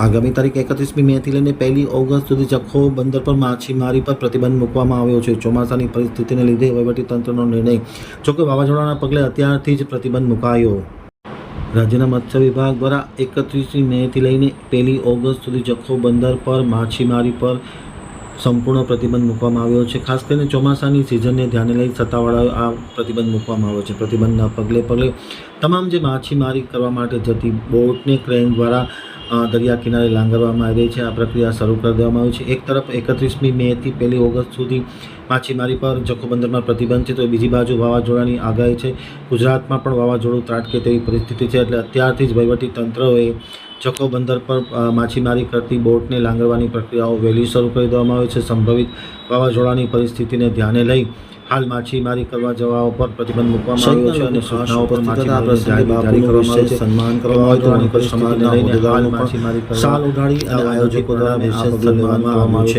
આગામી તારીખ એકત્રીસમી મેથી લઈને પહેલી ઓગસ્ટ સુધી જખો બંદર પર માછીમારી પર પ્રતિબંધ મૂકવામાં આવ્યો છે. ચોમાસાની પરિસ્થિતિને લીધે વહીવટીતંત્રનો નિર્ણય જોકે વાવાઝોડાના પગલે અત્યારથી જ પ્રતિબંધ મુકાયો. રાજ્યના મત્સ્ય વિભાગ દ્વારા એકત્રીસમી મેથી લઈને પહેલી ઓગસ્ટ સુધી જખો બંદર પર માછીમારી પર સંપૂર્ણ પ્રતિબંધ મૂકવામાં આવ્યો છે. ખાસ કરીને ચોમાસાની સિઝનને ધ્યાને લઈ સત્તાવાળાએ આ પ્રતિબંધ મૂકવામાં આવ્યો છે. પ્રતિબંધના પગલે પગલે તમામ જે માછીમારી કરવા માટે જતી બોટને ક્રેન દ્વારા દરિયા કિનારે લાંગરવામાં આવી રહી છે. આ પ્રક્રિયા શરૂ કરી દેવામાં આવી છે. એક તરફ એકત્રીસમી મેથી પહેલી ઓગસ્ટ સુધી માછીમારી પર જખો બંદરમાં પ્રતિબંધ છે. તો બીજી બાજુ વાવાઝોડાની આગાહી છે. ગુજરાતમાં પણ વાવાઝોડું ત્રાટકે તેવી પરિસ્થિતિ છે. એટલે અત્યારથી જ તંત્રએ જખો બંદર પર માછીમારી કરતી બોટને લાંગરવાની પ્રક્રિયાઓ વહેલી શરૂ કરી દેવામાં આવી છે. સંભવિત વાવાઝોડાની પરિસ્થિતિને ધ્યાને લઈ હાલ માછીમારી કરવા જવા ઉપર પ્રતિબંધ મૂકવામાં આવ્યો છે અને સૂચનાઓ પર જારી કરવામાં આવી છે. સન્માન કરવામાં આવ્યું અને પરિસ્થિતિને લઈને હાલ માછીમારી સાલ ઉઘાડી અને આયોજકો દ્વારા વિશેષ સન્માન કરવામાં આવ્યું છે.